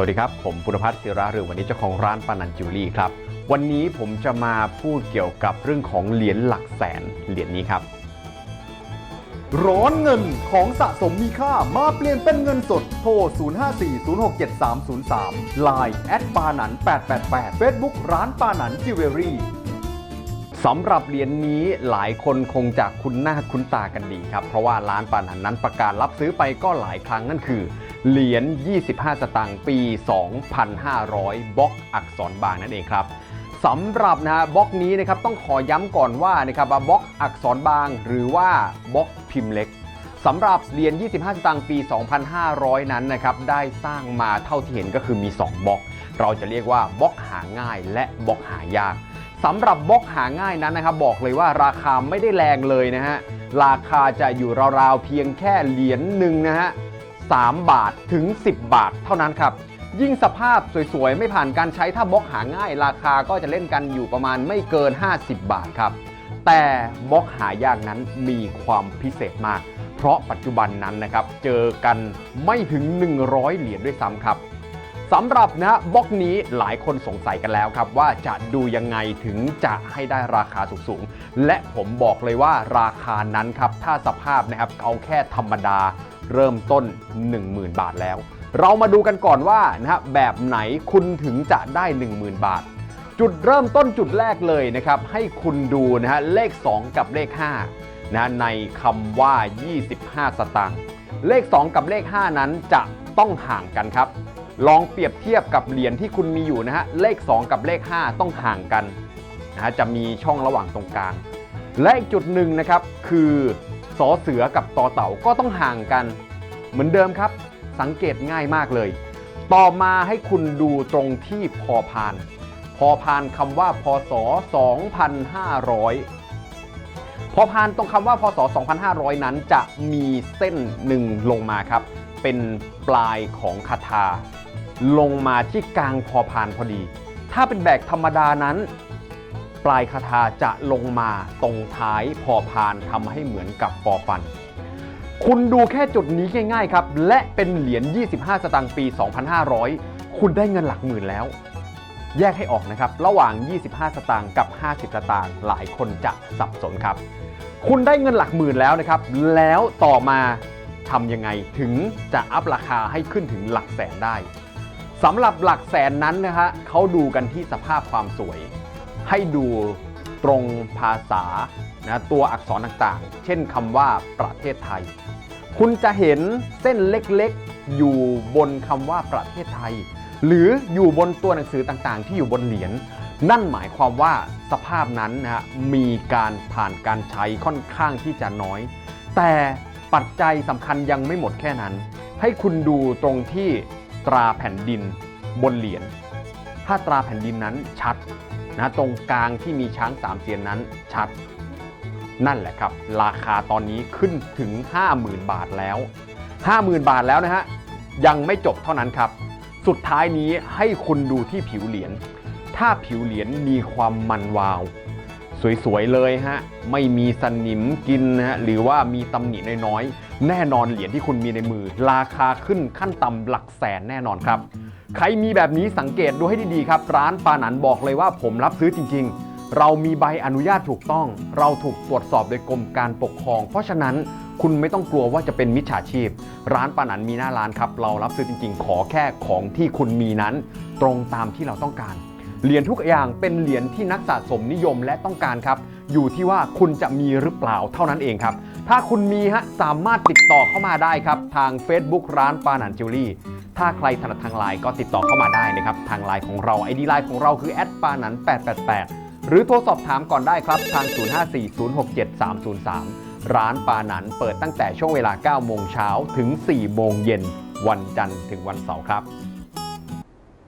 วัสดีครับ ผมปุณพัฒน์ศิระเรือวันนี้เจ้าของร้านปานันจิวเวลรี่ครับ วันนี้ผมจะมาพูดเกี่ยวกับเรื่องของเหรียญหลักแสนเหรียญนี้ครับ ร้อนเงินของสะสมมีค่ามาเปลี่ยนเป็นเงินสด โทร 0540673303 Line แอดปานัน888 Facebook ร้านปานันจิวเวลรี่สำหรับเหรียญนี้หลายคนคงจะคุ้นหน้าคุ้นตากันดีครับ เพราะว่าร้านปานันนั้นประกาศรับซื้อไปก็หลายครั้งนั่นคือ เหรียญ 25 สตางค์ปี 2,500 บล็อกอักษรบางนั่นเองครับสำหรับนะฮะบล็อกนี้นะครับต้องขอย้ำก่อนว่านะครับว่าบล็อกอักษรบางหรือว่าบล็อกพิมพ์เล็กสำหรับเหรียญ 25 สตางค์ปี 2,500 นั้นนะครับได้สร้างมาเท่าที่เห็นก็คือมี 2บล็อก เราจะเรียกว่าบล็อกหาง่ายและบล็อกหายากสำหรับบล็อกหาง่ายนั้นนะครับบอกเลยว่าราคาไม่ได้แรงเลยนะฮะราคาจะอยู่ราวๆเพียงแค่เหรียญหนึ่งนะฮะ 3 บาทถึง 10 บาทเท่านั้นครับ ยิ่งสภาพสวยๆ ไม่ผ่านการใช้ถ้าบล็อกหาง่าย ราคาก็จะเล่นกันอยู่ประมาณไม่เกิน 50 บาทครับ แต่บล็อกหายากนั้นมีความพิเศษมาก เพราะปัจจุบันนั้นนะครับ เจอกันไม่ถึง 100 เหรียญด้วยซ้ำครับสำหรับนะบล็อกนี้หลายคนสงสัยกันแล้วครับ ว่าจะดูยังไงถึงจะให้ได้ราคาสูงๆ และผมบอกเลยว่าราคานั้นครับ ถ้าสภาพนะครับเอาแค่ธรรมดา เริ่มต้น 10,000 บาทแล้ว เรามาดูกันก่อนว่านะฮะแบบไหนคุณถึงจะได้ 10,000 บาท จุดเริ่มต้นจุดแรกเลยนะครับ ให้คุณดูนะฮะเลข 2 กับเลข5นะในคำว่า 25 สตางค์เลข 2 กับเลข 5 นั้นจะต้องห่างกันครับ ลองเปรียบเทียบกับเหรียญที่คุณมีอยู่นะฮะเลข 2 กับเลข 5 ต้องห่างกันนะฮะจะมีช่องระหว่างตรงกลางและอีกจุดหนึ่งนะครับคือ สอเสือกับตอเต่าก็ต้องห่างกัน เหมือนเดิมครับ สังเกตง่ายมากเลย ต่อมาให้คุณดูตรงที่พอพาน พอพานคำว่าพศ 2500 พอพานตรงคำว่าพศ 2500 นั้นจะมีเส้นหนึ่งลงมาครับ เป็นปลายของคาถาลงมาที่กลางพอพานพอดี ถ้าเป็นแบกธรรมดานั้น ปลายคาถาจะลงมาตรงท้ายพอพานทำให้เหมือนกับปอฟัน คุณดูแค่จุดนี้ง่าย ๆ ครับ และเป็นเหรียญ 25 สตางค์ปี 2,500 คุณได้เงินหลักหมื่นแล้ว แยกให้ออกนะครับ ระหว่าง 25 สตางค์กับ 50 สตางค์หลายคนจะสับสนครับ คุณได้เงินหลักหมื่นแล้วนะครับ แล้วต่อมาทำยังไงถึงจะอัพราคาให้ขึ้นถึงหลักแสนได้สำหรับหลักแสนนั้นนะฮะเขาดูกันที่สภาพความสวย ให้ดูตรงภาษานะตัวอักษรต่างๆ เช่นคำว่าประเทศไทย คุณจะเห็นเส้นเล็กๆ อยู่บนคำว่าประเทศไทย หรืออยู่บนตัวหนังสือต่างๆ ที่อยู่บนเหรียญนั่นหมายความว่าสภาพนั้นนะฮะมีการผ่านการใช้ค่อนข้างที่จะน้อย แต่ปัจจัยสำคัญยังไม่หมดแค่นั้น ให้คุณดูตรงที่ตราแผ่นดินบนเหรียญถ้าตราแผ่นดินนั้นชัด นะตรงกลางที่มีช้างสามเสียนนั้นชัด นั่นแหละครับ ราคาตอนนี้ขึ้นถึง 50,000 บาทแล้ว 50,000 บาทแล้วนะฮะยังไม่จบเท่านั้นครับ สุดท้ายนี้ให้คุณดูที่ผิวเหรียญถ้าผิวเหรียญมีความมันวาว สวยๆเลยฮะไม่มีสนิมกินนะฮะหรือว่ามีตำหนิน้อยๆแน่นอนเหรียญที่คุณมีในมือ ราคาขึ้นขั้นต่ำหลักแสนแน่นอนครับ ใครมีแบบนี้สังเกตดูให้ดีๆครับ ร้านปานันบอกเลยว่าผมรับซื้อจริง ๆ เรามีใบอนุญาตถูกต้อง เราถูกตรวจสอบโดยกรมการปกครอง เพราะฉะนั้นคุณไม่ต้องกลัวว่าจะเป็นมิจฉาชีพ ร้านปานันมีหน้าร้านครับ เรารับซื้อจริง ๆ ขอแค่ของที่คุณมีนั้น ตรงตามที่เราต้องการเหรียญทุกอย่างเป็นเหรียญที่นักสะสมนิยมและต้องการครับ อยู่ที่ว่าคุณจะมีหรือเปล่าเท่านั้นเองครับ ถ้าคุณมีฮะสามารถติดต่อเข้ามาได้ครับ ทาง Facebook ร้านปานันจิวเวลรี่ ถ้าใครถนัดทางไลน์ก็ติดต่อเข้ามาได้นะครับ ทางไลน์ของเรา ID ไลน์ของเราคือแอดปานัน888 หรือโทรสอบถามก่อนได้ครับ ทาง 0540673303 ร้านปานันเปิดตั้งแต่ช่วงเวลา 9 โมงเช้าถึง 4 โมงเย็นวันจันทร์ถึงวันเสาร์ครับ